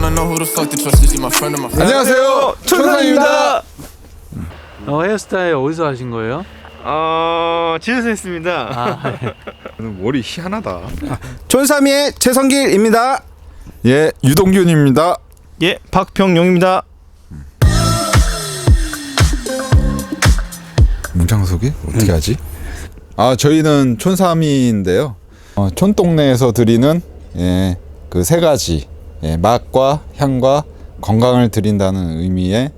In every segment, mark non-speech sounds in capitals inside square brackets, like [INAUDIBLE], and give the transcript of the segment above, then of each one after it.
don't know who the fuck to trust. Is he my friend or my friend? 안녕하세요. 촌상입니다. 어, 헤어스타일 어디서 하신 거예요? 어 집에서 했습니다. 아, [LAUGHS] 머리 희한하다. 촌삼이의 최성길입니다. 예, 유동균입니다. 예 박병용입니다. 문장 소개 어떻게 하지? 아, 저희는 촌삼이인데요. 어, 촌동네에서 드리는 예, 그 세 가지 예, 맛과 향과 건강을 드린다는 의미의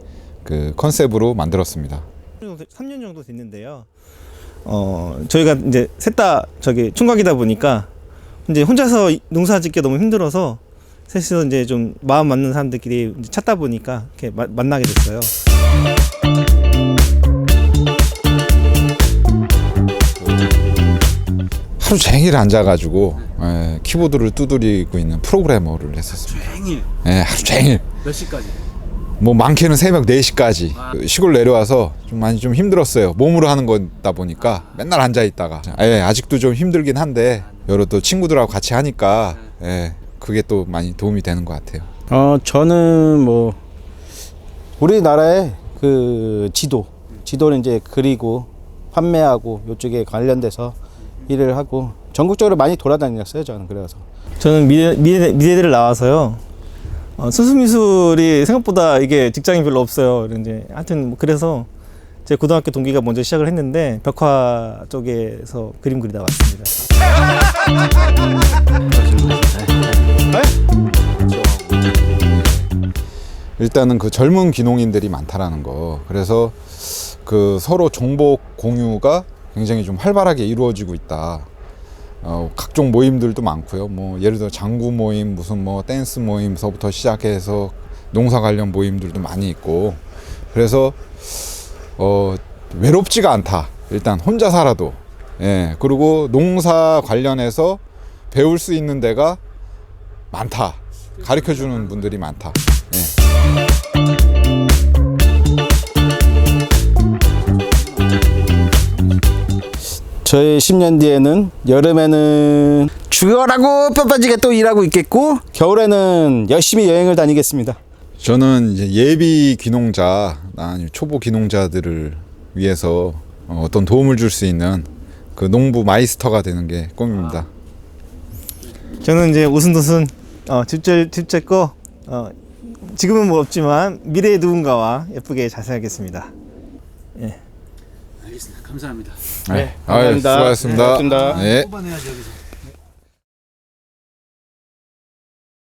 그 컨셉으로 만들었습니다. 3년 정도 됐는데요. 어 저희가 이제 셋 다 저기 총각이다 보니까 이제 혼자서 농사 짓기 너무 힘들어서 셋이서 이제 좀 마음 맞는 사람들끼리 찾다 보니까 이렇게 마- 만나게 됐어요. 하루 종일 앉아가지고 예, 키보드를 두드리고 있는 프로그래머를 했었습니다. 종일 예, 하루 종일. 몇 시까지? 뭐 많게는 새벽 4시까지 그 시골 내려와서 좀 많이 좀 힘들었어요. 몸으로 하는 거다 보니까 맨날 앉아 있다가 예, 아직도 좀 힘들긴 한데 여러 또 친구들하고 같이 하니까 예, 그게 또 많이 도움이 되는 것 같아요. 어 저는 뭐 우리나라의 그 지도 지도를 이제 그리고 판매하고 이쪽에 관련돼서 일을 하고 전국적으로 많이 돌아다녔어요 저는 그래서 저는 미대, 미대, 미대를 나와서요. 어, 수수미술이 생각보다 이게 직장이 별로 없어요. 이제 하여튼 뭐 그래서 제 고등학교 동기가 먼저 시작을 했는데 벽화 쪽에서 그림 그리다 왔습니다. 일단은 그 젊은 귀농인들이 많다라는 거. 그래서 그 서로 정보 공유가 굉장히 좀 활발하게 이루어지고 있다. 어, 각종 모임들도 많고요. 뭐 예를 들어 장구 모임, 무슨 뭐 댄스 모임서부터 시작해서 농사 관련 모임들도 많이 있고. 그래서 어, 외롭지가 않다. 일단 혼자 살아도. 예. 그리고 농사 관련해서 배울 수 있는 데가 많다. 가르쳐 주는 분들이 많다. 예. 저희 10년 뒤에는 여름에는 죽어라고 뼈빠지게 또 일하고 있겠고 겨울에는 열심히 여행을 다니겠습니다. 저는 이제 예비 귀농자, 아니 초보 귀농자들을 위해서 어, 어떤 도움을 줄 수 있는 그 농부 마이스터가 되는 게 꿈입니다. 저는 이제 오순도순 어, 집제 집제 거 어, 지금은 뭐 없지만 미래의 누군가와 예쁘게 잘 살겠습니다. 알겠습니다. 감사합니다. 네, 감사합니다. 아유, 수고하셨습니다. 네. 네. 뽑아내야지 여기서.